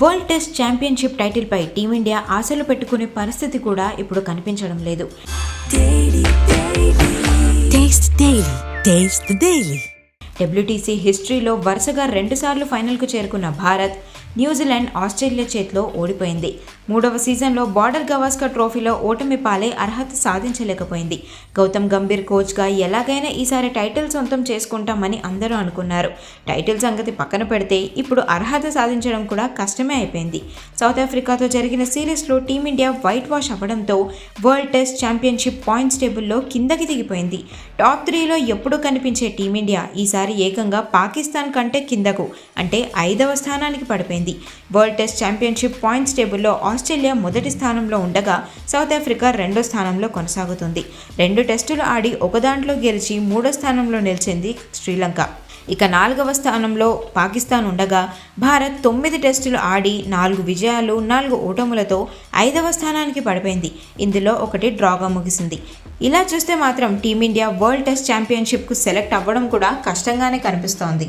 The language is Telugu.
వరల్డ్ టెస్ట్ ఛాంపియన్షిప్ టైటిల్పై టీమిండియా ఆశలు పెట్టుకునే పరిస్థితి కూడా ఇప్పుడు కనిపించడం లేదు. డబ్ల్యూటీసీ హిస్టరీలో వరుసగా రెండుసార్లు ఫైనల్కు చేరుకున్న భారత్ న్యూజిలాండ్ ఆస్ట్రేలియా చేతిలో ఓడిపోయింది. మూడవ సీజన్లో బార్డర్ గవాస్కర్ ట్రోఫీలో ఓటమి పాలై అర్హత సాధించలేకపోయింది. గౌతమ్ గంభీర్ కోచ్గా ఎలాగైనా ఈసారి టైటిల్ సొంతం చేసుకుంటామని అందరూ అనుకున్నారు. టైటిల్ సంగతి పక్కన పెడితే ఇప్పుడు అర్హత సాధించడం కూడా కష్టమే అయిపోయింది. సౌత్ ఆఫ్రికాతో జరిగిన సిరీస్లో టీమిండియా వైట్ వాష్ అవ్వడంతో వరల్డ్ టెస్ట్ ఛాంపియన్షిప్ పాయింట్స్ టేబుల్లో కిందకి దిగిపోయింది. టాప్ త్రీలో ఎప్పుడూ కనిపించే టీమిండియా ఈసారి ఏకంగా పాకిస్తాన్ కంటే కిందకు అంటే ఐదవ స్థానానికి పడిపోయింది. వరల్డ్ టెస్ట్ ఛాంపియన్షిప్ పాయింట్స్ టేబుల్లో ఆస్ట్రేలియా మొదటి స్థానంలో ఉండగా సౌత్ ఆఫ్రికా రెండో స్థానంలో కొనసాగుతుంది. రెండు టెస్టులు ఆడి ఒక దాంట్లో గెలిచి మూడో స్థానంలో నిలిచింది శ్రీలంక. ఇక నాలుగవ స్థానంలో పాకిస్తాన్ ఉండగా భారత్ తొమ్మిది టెస్టులు ఆడి నాలుగు విజయాలు నాలుగు ఓటములతో ఐదవ స్థానానికి పడిపోయింది. ఇందులో ఒకటి డ్రాగా ముగిసింది. ఇలా చూస్తే మాత్రం టీమిండియా వరల్డ్ టెస్ట్ ఛాంపియన్షిప్కు సెలెక్ట్ అవ్వడం కూడా కష్టంగానే కనిపిస్తోంది.